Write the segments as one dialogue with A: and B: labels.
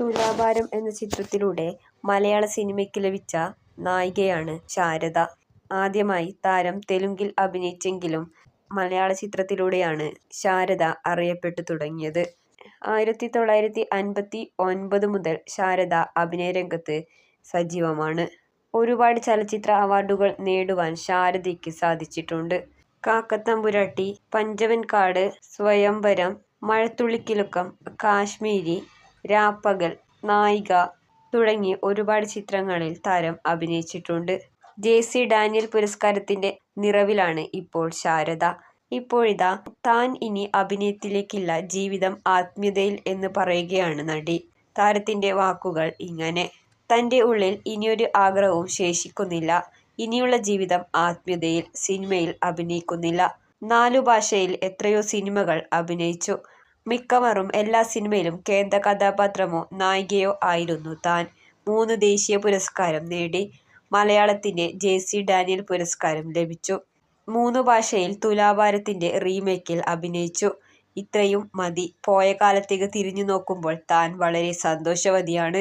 A: തുലാഭാരം എന്ന ചിത്രത്തിലൂടെ മലയാള സിനിമയ്ക്ക് ലഭിച്ച നായികയാണ് ശാരദ. ആദ്യമായി താരം തെലുങ്കിൽ അഭിനയിച്ചെങ്കിലും മലയാള ചിത്രത്തിലൂടെയാണ് ശാരദ അറിയപ്പെട്ടു തുടങ്ങിയത്. ആയിരത്തി തൊള്ളായിരത്തി അൻപത്തി ഒൻപത് മുതൽ ശാരദ അഭിനയ രംഗത്ത് സജീവമാണ്. ഒരുപാട് ചലച്ചിത്ര അവാർഡുകൾ നേടുവാൻ ശാരദയ്ക്ക് സാധിച്ചിട്ടുണ്ട്. കാക്കത്തമ്പുരാട്ടി, പഞ്ചവൻകാട്, സ്വയംവരം, മഴത്തുള്ളിക്കിലുക്കം, കാശ്മീരി, രാപ്പകൽ, നായിക തുടങ്ങി ഒരുപാട് ചിത്രങ്ങളിൽ താരം അഭിനയിച്ചിട്ടുണ്ട്. ജെ. സി. ഡാനിയൽ പുരസ്കാരത്തിന്റെ നിറവിലാണ് ഇപ്പോൾ ശാരദ. ഇപ്പോഴിതാ താൻ ഇനി അഭിനയത്തിലേക്കില്ല ജീവിതം ആത്മീയതയിൽ എന്ന് പറയുകയാണ് നടി. താരത്തിന്റെ വാക്കുകൾ ഇങ്ങനെ. തന്റെ ഉള്ളിൽ ഇനിയൊരു ആഗ്രഹവും ശേഷിക്കുന്നില്ല. ഇനിയുള്ള ജീവിതം ആത്മീയതയിൽ. സിനിമയിൽ അഭിനയിക്കുന്നില്ല. നാലു ഭാഷയിൽ എത്രയോ സിനിമകൾ അഭിനയിച്ചു. മിക്കവാറും എല്ലാ സിനിമയിലും കേന്ദ്ര കഥാപാത്രമോ നായികയോ ആയിരുന്നു താൻ. മൂന്ന് ദേശീയ പുരസ്കാരം നേടി. മലയാളത്തിന് ജെ. സി. ഡാനിയൽ പുരസ്കാരം ലഭിച്ചു. മൂന്ന് ഭാഷയിൽ തുലാഭാരത്തിന്റെ റീമേക്കിൽ അഭിനയിച്ചു. ഇത്രയും മതി. പോയ കാലത്തേക്ക് തിരിഞ്ഞു നോക്കുമ്പോൾ താൻ വളരെ സന്തോഷവതിയാണ്.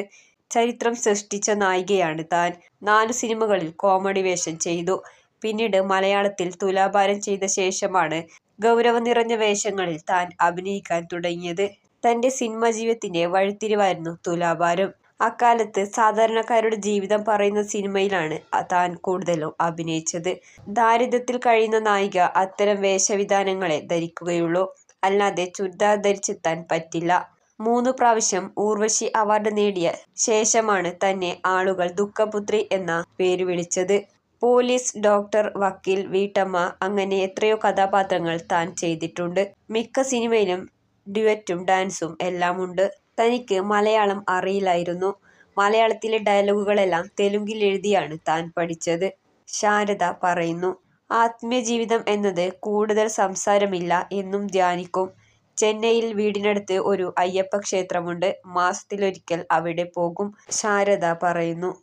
A: ചരിത്രം സൃഷ്ടിച്ച നായികയാണ് താൻ. നാല് സിനിമകളിൽ കോമഡി വേഷം ചെയ്തു. പിന്നീട് മലയാളത്തിൽ തുലാഭാരം ചെയ്ത ശേഷമാണ് ഗൗരവം നിറഞ്ഞ വേഷങ്ങളിൽ താൻ അഭിനയിക്കാൻ തുടങ്ങിയത്. തന്റെ സിനിമാ ജീവിതത്തിന്റെ വഴിത്തിരിവായിരുന്നു തുലാഭാരം. അക്കാലത്ത് സാധാരണക്കാരുടെ ജീവിതം പറയുന്ന സിനിമയിലാണ് താൻ കൂടുതലും അഭിനയിച്ചത്. ദാരിദ്ര്യത്തിൽ കഴിയുന്ന നായിക അത്തരം വേഷവിധാനങ്ങളെ ധരിക്കുകയുള്ളൂ. അല്ലാതെ ചുരിദാർ ധരിച്ചെത്താൻ പറ്റില്ല. മൂന്ന് പ്രാവശ്യം ഊർവശി അവാർഡ് നേടിയ ശേഷമാണ് തന്നെ ആളുകൾ ദുഃഖപുത്രി എന്ന പേര് വിളിച്ചത്. പോലീസ്, ഡോക്ടർ, വക്കീൽ, വീട്ടമ്മ അങ്ങനെ എത്രയോ കഥാപാത്രങ്ങൾ താൻ ചെയ്തിട്ടുണ്ട്. മിക്ക സിനിമയിലും ഡ്യുവറ്റും ഡാൻസും എല്ലാം ഉണ്ട് തനിക്ക് മലയാളം അറിയില്ലായിരുന്നു. മലയാളത്തിലെ ഡയലോഗുകളെല്ലാം തെലുങ്കിൽ എഴുതിയാണ് താൻ പഠിച്ചത്. ശാരദ പറയുന്നു. ആത്മീയ ജീവിതം എന്നത് കൂടുതൽ സംസാരമില്ല എന്നും ധ്യാനിക്കും. ചെന്നൈയിൽ വീടിനടുത്ത് ഒരു അയ്യപ്പ ക്ഷേത്രമുണ്ട്. മാസത്തിലൊരിക്കൽ അവിടെ പോകും. ശാരദ പറയുന്നു.